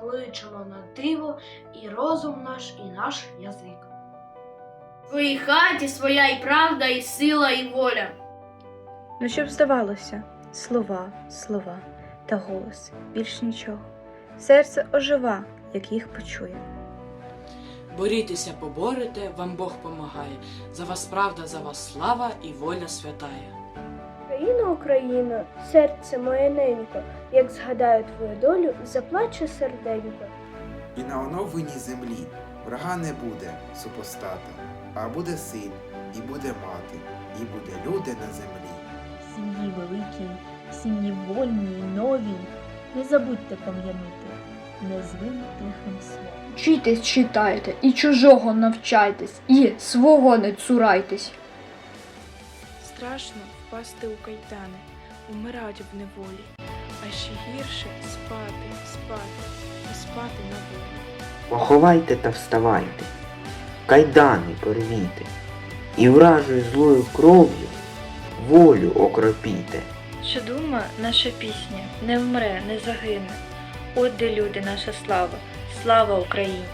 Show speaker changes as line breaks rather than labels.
кличемо на диво і розум наш, і наш язик.
В твоїй хаті своя і правда, і сила, і воля.
Ну, щоб здавалося, слова, слова та голос, більш нічого. Серце ожива, як їх почує.
Борітеся, поборете, вам Бог помагає. За вас правда, за вас слава і воля святая.
Україна, Україна, серце моє ненько, як згадаю твою долю, заплаче серденько.
І на оновленій землі врага не буде супостата, а буде син, і буде мати, і буде люди на землі.
сім'ї великій, сім'ї вольній, новій, не забудьте пом'янути, не звим тихим словом.
Вчітесь, читайте, і чужого навчайтесь, і свого не цурайтесь.
Страшно впасти у кайдани, умирать в неволі, а ще гірше спати, спати і спати на волі.
Поховайте та вставайте, кайдани порвіте, і вражою злою кров'ю волю окропіте.
Що дума, наша пісня не вмре, не загине. От де люди, наша слава, слава Україні!